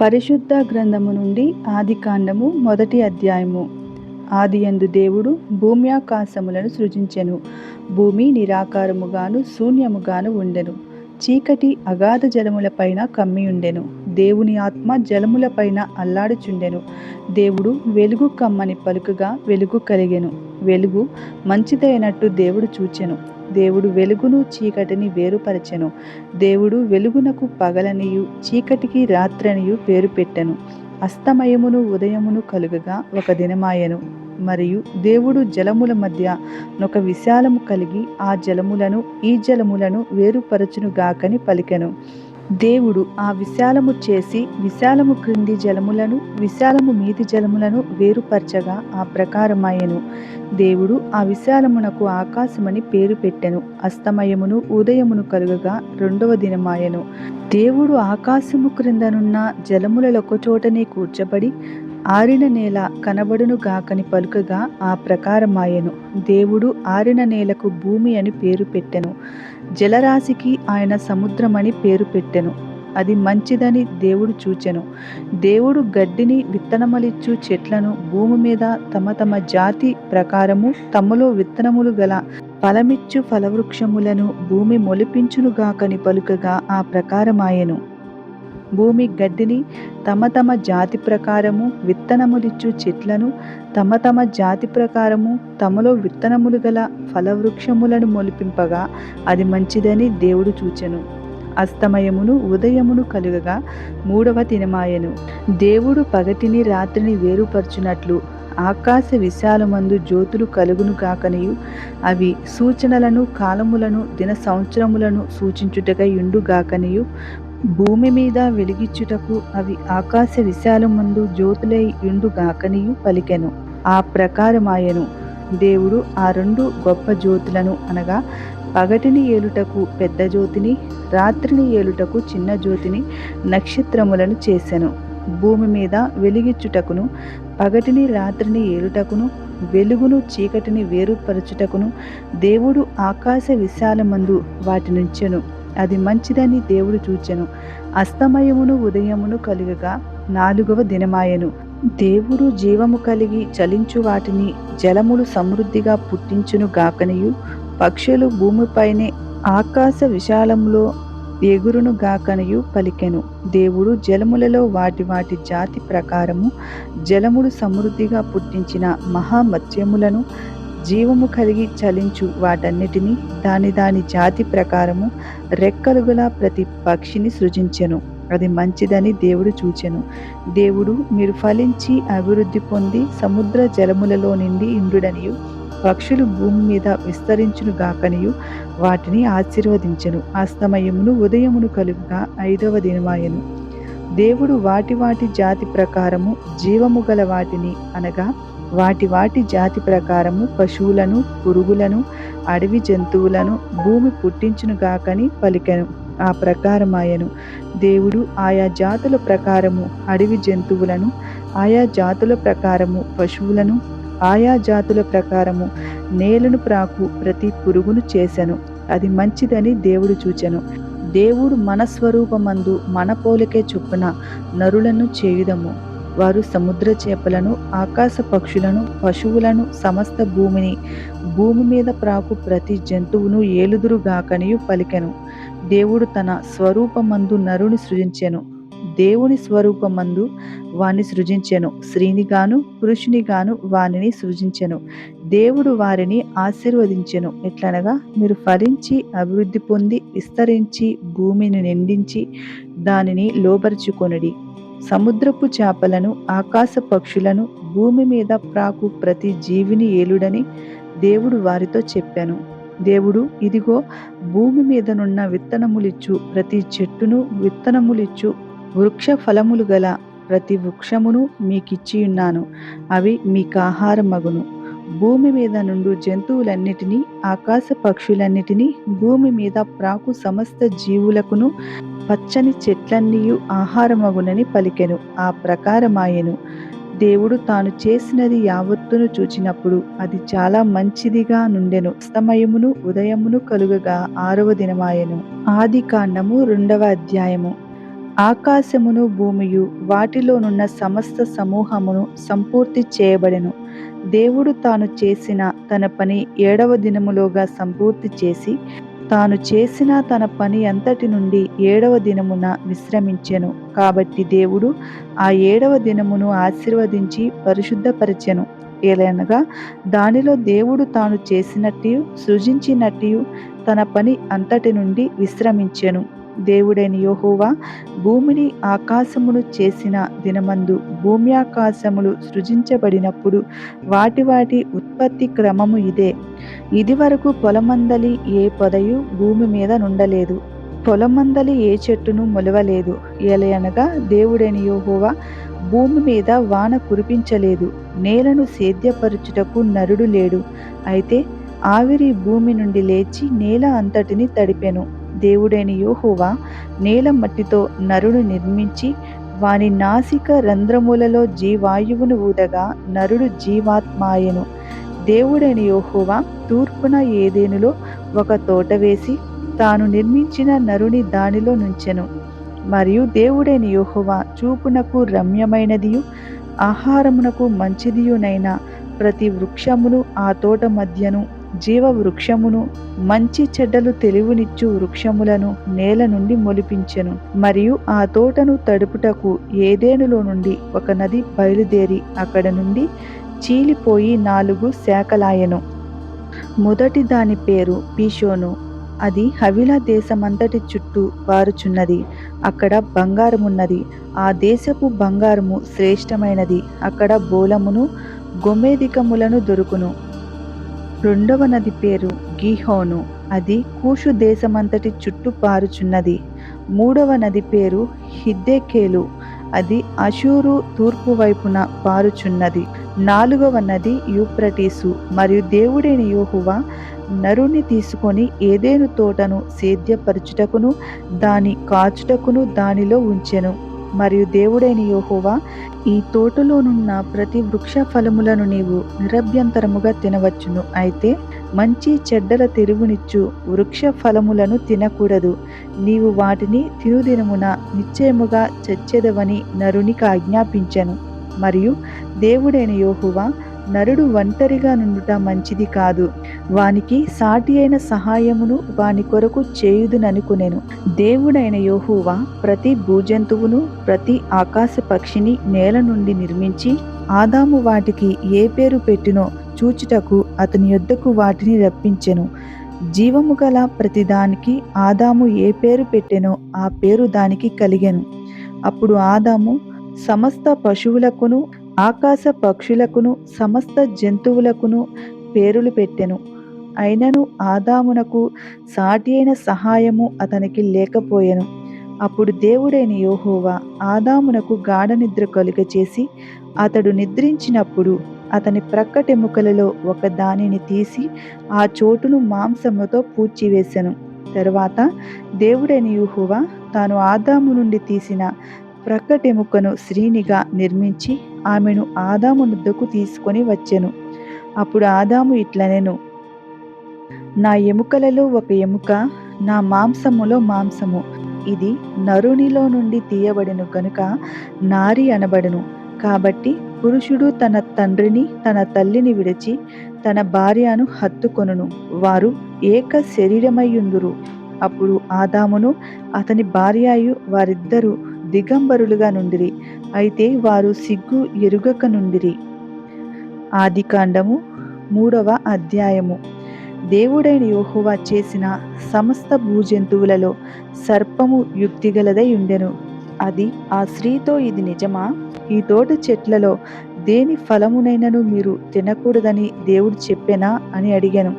పరిశుద్ధ గ్రంథము నుండి ఆది కాండము మొదటి అధ్యాయము. ఆది ఎందు దేవుడు భూమ్యాకాశములను సృజించెను. భూమి నిరాకారముగాను శూన్యముగాను ఉండెను. చీకటి అగాధ జలములపైన కమ్మి ఉండెను. దేవుని ఆత్మ జలములపైన అల్లాడుచుండెను. దేవుడు వెలుగు కమ్మని పలుకగా వెలుగు కలిగెను. వెలుగు మంచిదైనట్టు దేవుడు చూచెను. దేవుడు వెలుగును చీకటిని వేరుపరచెను. దేవుడు వెలుగునకు పగలనియు చీకటికి రాత్రనియు పేరు పెట్టెను. అస్తమయమును ఉదయమును కలుగగా ఒక దినమాయెను. మరియు దేవుడు జలముల మధ్య ఒక విశాలము కలిగి ఆ జలములను ఈ జలములను వేరుపరచునుగాకని పలికెను. దేవుడు ఆ విశాలము చేసి విశాలము క్రింది జలములను విశాలము మీది జలములను వేరుపరచగా ఆ ప్రకారమాయెను దేవుడు ఆ విశాలమునకు ఆకాశమని పేరు పెట్టెను. అస్తమయమును ఉదయమును కలుగగా రెండవ దినమాయెను. దేవుడు ఆకాశము క్రిందనున్న జలములలో చోటనే కూర్చబడి ఆరిన నేల కనబడును గాకని పలుకగా ఆ ప్రకారమాయెను దేవుడు ఆరిన నేలకు భూమి అని పేరు పెట్టెను. జలరాశికి ఆయన సముద్రమని పేరు పెట్టెను. అది మంచిదని దేవుడు చూచెను. దేవుడు గడ్డిని విత్తనములిచ్చు చెట్లను భూమి మీద తమ తమ జాతి ప్రకారము తమలో విత్తనములు గల ఫలమిచ్చు ఫలవృక్షములను భూమి మొలిపించునుగాకని పలుకగా ఆ ప్రకారమాయెను. భూమి గడ్డిని తమ తమ జాతి ప్రకారము విత్తనములిచ్చు చెట్లను తమ తమ జాతి ప్రకారము తమలో విత్తనములు గల ఫలవృక్షములను మొలిపింపగా అది మంచిదని దేవుడు చూచెను. అస్తమయమును ఉదయమును కలుగగా మూడవ తినమాయను దేవుడు పగటిని రాత్రిని వేరుపరచునట్లు ఆకాశ విశాలమందు జ్యోతులు కలుగును కాకనియు అవి సూచనలను కాలములను దిన సంవత్సరములను సూచించుటకై ఉండుగాకనియు. భూమి మీద వెలిగిచ్చుటకు అవి ఆకాశ విశాలమందు జ్యోతులై ఉండుగాకనియు పలికెను. ఆ ప్రకారమాయను. దేవుడు ఆ రెండు గొప్ప జ్యోతులను అనగా పగటిని ఏలుటకు పెద్ద జ్యోతిని రాత్రిని ఏలుటకు చిన్న జ్యోతిని నక్షత్రములను చేసెను. భూమి మీద వెలిగిచ్చుటకును పగటిని రాత్రిని ఏలుటకును వెలుగును చీకటిని వేరుపరచుటకును దేవుడు ఆకాశ విశాలమందు వాటినుంచెను. అది మంచిదని దేవుడు చూచెను. అస్తమయమును ఉదయమును కలుగగా నాలుగవ దినమాయను. దేవుడు జీవము కలిగి చలించు వాటిని జలములు సమృద్ధిగా పుట్టించును గాకనియు. పక్షులు భూమిపైనే ఆకాశ విశాలంలో ఎగురును గాకనియు పలికెను. దేవుడు జలములలో వాటి వాటి జాతి ప్రకారము జలములు సమృద్ధిగా పుట్టించిన మహామత్యములను జీవము కలిగి చలించు వాటన్నిటినీ దాని దాని జాతి ప్రకారము రెక్కలుగల ప్రతి పక్షిని సృజించెను. అది మంచిదని దేవుడు చూచెను. దేవుడు మీరు ఫలించి అభివృద్ధి పొంది సముద్ర జలములలో నిండి ఇండుడనియు పక్షులు భూమి మీద విస్తరించును గాకనియు. వాటిని ఆశీర్వదించెను. అస్తమయమును ఉదయమును కలుగుగా ఐదవ దినమాయను. దేవుడు వాటి వాటి జాతి ప్రకారము జీవము గల వాటిని అనగా వాటి వాటి జాతి ప్రకారము పశువులను పురుగులను అడవి జంతువులను భూమి పుట్టించును గాకని పలికెను. ఆ ప్రకారమాయను. దేవుడు ఆయా జాతుల ప్రకారము అడవి జంతువులను ఆయా జాతుల ప్రకారము పశువులను ఆయా జాతుల ప్రకారము నేలను ప్రాకు ప్రతి పురుగును చేసెను. అది మంచిదని దేవుడు చూచెను. దేవుడు మన స్వరూపమందు మన పోలికే చొప్పున నరులను చేయుదము. వారు సముద్ర చేపలను ఆకాశ పక్షులను పశువులను సమస్త భూమిని భూమి మీద ప్రాకు ప్రతి జంతువును ఏలుదురుగాకనియు పలికెను. దేవుడు తన స్వరూపమందు నరుని సృజించెను. దేవుని స్వరూపమందు వాని సృజించెను. స్త్రీనిగాను పురుషునిగాను వానిని సృజించెను. దేవుడు వారిని ఆశీర్వదించెను. ఎట్లనగా మీరు ఫలించి అభివృద్ధి పొంది విస్తరించి భూమిని నిండించి దానిని లోబరుచుకొనుడి. సముద్రపు చేపలను ఆకాశ పక్షులను భూమి మీద ప్రాకు ప్రతి జీవిని ఏలుడని దేవుడు వారితో చెప్పాను. దేవుడు ఇదిగో భూమి మీదనున్న విత్తనములిచ్చు ప్రతి చెట్టును విత్తనములిచ్చు వృక్ష ఫలములు గల ప్రతి వృక్షమును మీకిచ్చియున్నాను. అవి మీకు ఆహారమగును భూమి మీద నుండు జంతువులన్నిటినీ ఆకాశ పక్షులన్నిటినీ భూమి మీద ప్రాకు సమస్త జీవులకును పచ్చని చెట్లన్నీయు ఆహారమగునని పలికెను. ఆ ప్రకారమాయెను. దేవుడు తాను చేసినది యావత్తును చూచినప్పుడు అది చాలా మంచిదిగా నుండెను. అస్తమయమును ఉదయమును కలుగగా ఆరవ దినమాయెను. ఆది కాండము రెండవ అధ్యాయము. ఆకాశమును భూమియు వాటిలోనున్న సమస్త సమూహమును సంపూర్తి చేయబడెను. దేవుడు తాను చేసిన తన పని ఏడవ దినములోగా సంపూర్తి చేసి తాను చేసిన తన పని అంతటి నుండి ఏడవ దినమున విశ్రమించెను. కాబట్టి దేవుడు ఆ ఏడవ దినమును ఆశీర్వదించి పరిశుద్ధపరిచెను. ఏలనగా దానిలో దేవుడు తాను చేసినట్టు సృజించినట్టు తన పని అంతటి నుండి విశ్రమించెను. దేవుడైన యోహోవా భూమిని ఆకాశమును చేసిన దినమందు భూమి ఆకాశములు సృజించబడినప్పుడు వాటి వాటి ఉత్పత్తి క్రమము ఇదే. ఇదివరకు పొలమందలి ఏ పొదయు భూమి మీద నుండలేదు. పొలమందలి ఏ చెట్టును మొలవలేదు. ఎలయనగా దేవుడైన యోహోవా భూమి మీద వాన కురిపించలేదు. నేలను సేద్యపరుచుటకు నరుడు లేడు. అయితే ఆవిరి భూమి నుండి లేచి నేల అంతటిని తడిపెను. దేవుడైన యోహోవా నేల మట్టితో నరుడు నిర్మించి వాని నాసిక రంధ్రములలో జీవాయువును ఊదగా నరుడు జీవాత్మాయను. దేవుడైన యోహోవా తూర్పున ఏదేనులో ఒక తోట వేసి తాను నిర్మించిన నరుని దానిలో నుంచెను. మరియు దేవుడైన యోహోవా చూపునకు రమ్యమైనదియు ఆహారమునకు మంచిదియునైన ప్రతి వృక్షమును ఆ తోట మధ్యను జీవ వృక్షమును మంచి చెడ్డలు తెలివినిచ్చు వృక్షములను నేల నుండి మొలిపించెను. మరియు ఆ తోటను తడుపుటకు ఏదేనులో నుండి ఒక నది బయలుదేరి అక్కడ నుండి చీలిపోయి నాలుగు శాఖలాయెను. మొదటి దాని పేరు పీషోను. అది హవిల దేశమంతటి చుట్టూ పారుచున్నది అక్కడ బంగారమున్నది. ఆ దేశపు బంగారము శ్రేష్టమైనది. అక్కడ బోలమును గొమేదికములను దొరుకును. రెండవ నది పేరు గీహోను. అది కూషు దేశమంతటి చుట్టూ పారుచున్నది. మూడవ నది పేరు హిద్దెకేలు. అది అషూరు తూర్పు వైపున పారుచున్నది. నాలుగవ నది యూప్రటీసు. మరియు దేవుడైన యూహువ నరుని తీసుకొని ఏదేను తోటను సేద్యపరచుటకును దాని కాచుటకును దానిలో ఉంచెను. మరియు దేవుడైన యోహోవా ఈ తోటలోనున్న ప్రతి వృక్ష ఫలములను నీవు నిరభ్యంతరముగా తినవచ్చును. అయితే మంచి చెడ్డల తెరువునిచ్చు వృక్ష ఫలములను తినకూడదు. నీవు వాటిని తినుదినమున నిశ్చయముగా చచ్చెదవని నరునికి ఆజ్ఞాపించను. మరియు దేవుడైన యోహువా నరుడు ఒంటరిగా నుండుట మంచిది కాదు. వానికి సాటి అయిన సహాయమును వాని కొరకు చేయుదుననుకునేను. దేవుడైన యోహువా ప్రతి భూజంతువును ప్రతి ఆకాశ పక్షిని నేల నుండి నిర్మించి ఆదాము వాటికి ఏ పేరు పెట్టినో చూచుటకు అతని యొద్దకు వాటిని రప్పించెను. జీవము గల ప్రతిదానికి ఆదాము ఏ పేరు పెట్టెనో ఆ పేరు దానికి కలిగెను. అప్పుడు ఆదాము సమస్త పశువులకును ఆకాశ పక్షులకును సమస్త జంతువులకును పేరులు పెట్టెను. అయినను ఆదామునకు సాటి అయిన సహాయము అతనికి లేకపోయెను. అప్పుడు దేవుడైన యోహోవా ఆదామునకు గాఢ నిద్ర కలుగ చేసి అతడు నిద్రించినప్పుడు అతని ప్రక్కటెముకలలో ఒక దానిని తీసి ఆ చోటును మాంసముతో పూడ్చివేశాను తరువాత దేవుడైన యూహువా తాను ఆదాము నుండి తీసిన ప్రక్కటెముకను శ్రీనిగా నిర్మించి ఆమెను ఆదాము నుద్దకు తీసుకొని వచ్చెను. అప్పుడు ఆదాము ఇట్లనెను నా ఎముకలలో ఒక ఎముక నా మాంసములో మాంసము. ఇది నరునిలో నుండి తీయబడిను కనుక నారి అనబడును. కాబట్టి పురుషుడు తన తండ్రిని తన తల్లిని విడిచి తన భార్యను హత్తుకొనును. వారు ఏక శరీరమయ్యుందురు అప్పుడు ఆదామును అతని భార్యయు వారిద్దరూ దిగంబరులుగా నుండిరి. అయితే వారు సిగ్గు ఎరుగక నుండిరి. ఆదికాండము మూడవ అధ్యాయము. దేవుడైన యోహోవా చేసిన సమస్త భూజంతువులలో సర్పము యుక్తిగలదై ఉండెను. అది ఆ స్త్రీతో ఇది నిజమా? ఈ తోట చెట్లలో దేని ఫలమునైనను మీరు తినకూడదని దేవుడు చెప్పెనా? అని అడిగాను.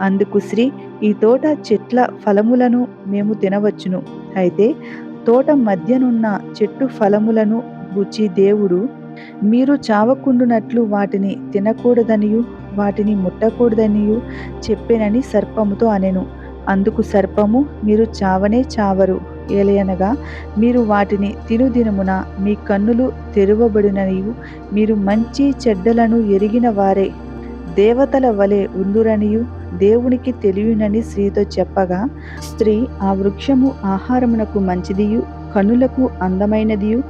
అందుకు శ్రీ ఈ తోట చెట్ల ఫలములను మేము తినవచ్చును. అయితే తోట మధ్యనున్న చెట్టు ఫలములను గుచ్చి దేవుడు మీరు చావకుండునట్లు వాటిని తినకూడదనియు వాటిని ముట్టకూడదనియు చెప్పేనని సర్పముతో అనెను. అందుకు సర్పము మీరు చావనే చావరు. ఏలయనగా మీరు వాటిని తినుదినమున మీ కన్నులు తెరువబడిననియు మీరు మంచి చెడ్డలను ఎరిగిన వారే. దేవతల వలె ఉందురనియు దేవునికి తెలియనని స్త్రీతో చెప్పగా స్త్రీ ఆ వృక్షము ఆహారమునకు మంచిదియు కనులకు అందమైనదియు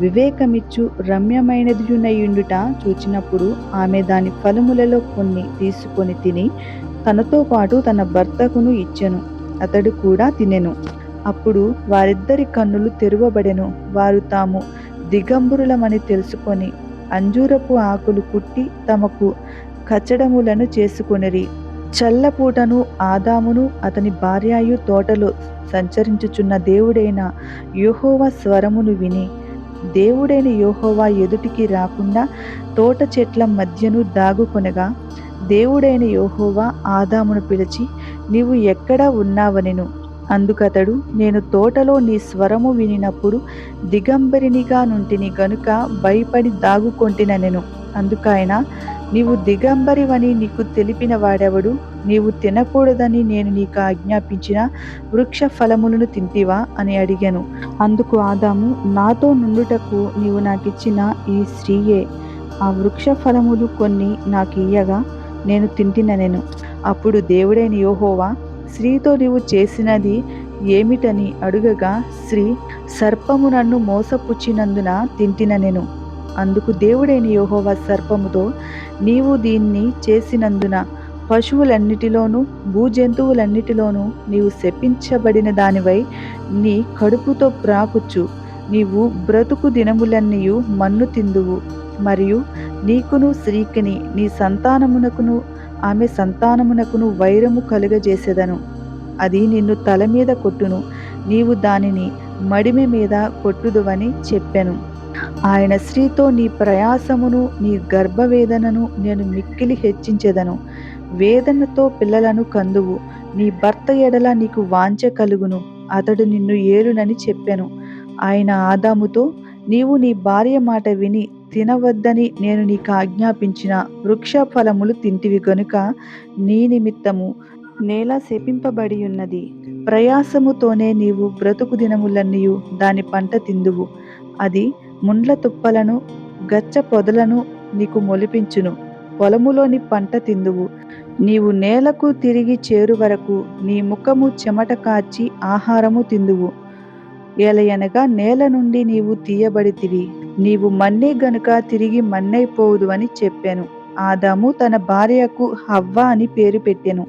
వివేకమిచ్చు రమ్యమైనదియునయుండుట చూచినప్పుడు ఆమె దాని ఫలములలో కొన్ని తీసుకొని తిని తనతో పాటు తన భర్తకును ఇచ్చెను అతడు కూడా తినెను. అప్పుడు వారిద్దరి కన్నులు తెరువబడెను వారు తాము దిగంబరులమని తెలుసుకొని అంజూరపు ఆకులు కుట్టి తమకు కచ్చడములను చేసుకొనిరి. చల్లపూటను ఆదామును అతని భార్యాయు తోటలో సంచరించుచున్న దేవుడైన యోహోవా స్వరమును విని దేవుడైన యోహోవా ఎదుటికి రాకుండా తోట చెట్ల మధ్యను దాగుకొనగా దేవుడైన యోహోవా ఆదామును పిలిచి నీవు ఎక్కడ ఉన్నావనెను? అందుకతడు నేను తోటలో నీ స్వరము వినినప్పుడు దిగంబరినిగా నుంటిని గనుక భయపడి దాగుకొంటిననెను. అందుకైనా నీవు దిగంబరివని నీకు తెలిపిన వాడెవడు? నీవు తినకూడదని నేను నీకు ఆజ్ఞాపించిన వృక్ష ఫలములను తింటివా? అని అడిగాను. అందుకు ఆదాము నాతో నుండుటకు నీవు నాకిచ్చిన ఈ స్త్రీయే ఆ వృక్ష ఫలములు కొన్ని నాకు ఇయ్యగా నేను తింటిన నేను. అప్పుడు దేవుడైన యోహోవా స్త్రీతో నీవు చేసినది ఏమిటని అడుగగా స్త్రీ సర్పము నన్ను మోసపుచ్చినందున తింటిన నేను. అందుకు దేవుడైన యోహోవ సర్పముతో నీవు దీన్ని చేసినందున పశువులన్నిటిలోనూ భూజంతువులన్నిటిలోనూ నీవు శపించబడిన దానివై నీ కడుపుతో ప్రాకుచ్చు నీవు బ్రతుకు దినములన్నీయు మన్ను తిందువు. మరియు నీకును స్త్రీకిని నీ సంతానమునకును ఆమె సంతానమునకును వైరము కలుగజేసేదను. అది నిన్ను తల మీద కొట్టును. నీవు దానిని మడిమె మీద కొట్టుదువని చెప్పాను. ఆయన స్త్రీతో నీ ప్రయాసమును నీ గర్భవేదనను నేను మిక్కిలి హెచ్చించెదను. వేదనతో పిల్లలను కందువు. నీ భర్త ఎడల నీకు వాంఛ కలుగును. అతడు నిన్ను ఏలునని చెప్పాను. ఆయన ఆదాముతో నీవు నీ భార్య మాట విని తినవద్దని నేను నీకు ఆజ్ఞాపించిన వృక్ష ఫలములు తింటివి గనుక నీ నిమిత్తము నేల శపింపబడి ఉన్నది ప్రయాసముతోనే నీవు బ్రతుకు దినములన్నీయు దాని పంట తిందువు. అది ముండ్ల తుప్పలను గచ్చ పొదలను నీకు మొలిపించును. పొలములోని పంట తిందువు. నీవు నేలకు తిరిగి చేరు వరకు నీ ముఖము చెమట కాచి ఆహారము తిందువు. ఏలయనగా నేల నుండి నీవు తీయబడితివి. నీవు మన్నే గనుక తిరిగి మన్నైపోవుదు అని చెప్పాను. ఆదాము తన భార్యకు హవ్వ అని పేరు పెట్టెను.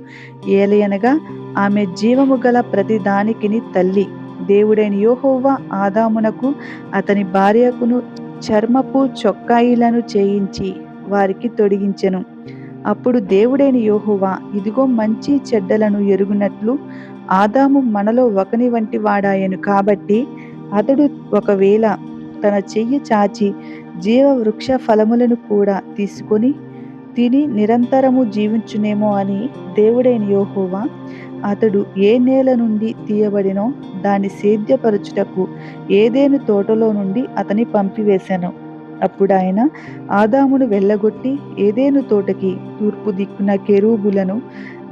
ఏలయనగా ఆమె జీవము గల ప్రతి దానికిని తల్లి. దేవుడైన యోహోవా ఆదామునకు అతని భార్యకును చర్మపు చొక్కాయిలను చేయించి వారికి తొడిగించెను. అప్పుడు దేవుడైన యోహోవా ఇదిగో మంచి చెడ్డలను ఎరుగునట్లు ఆదాము మనలో ఒకని వంటి వాడాయను కాబట్టి అతడు ఒకవేళ తన చెయ్యి చాచి జీవ వృక్ష ఫలములను కూడా తీసుకొని తిని నిరంతరము జీవించునేమో అని దేవుడైన యోహోవా అతడు ఏ నేల నుండి తీయబడినో దాన్ని సేద్యపరచుటకు ఏదేను తోటలో నుండి అతని పంపివేశాను. అప్పుడు ఆయన ఆదామును వెళ్ళగొట్టి ఏదేను తోటకి తూర్పు దిక్కున కెరూబులను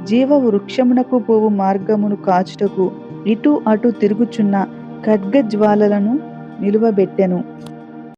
జీవ వృక్షమునకు పోవు మార్గమును కాచుటకు ఇటు అటు తిరుగుచున్న ఖడ్గజ్వాలలను నిలువబెట్టెను.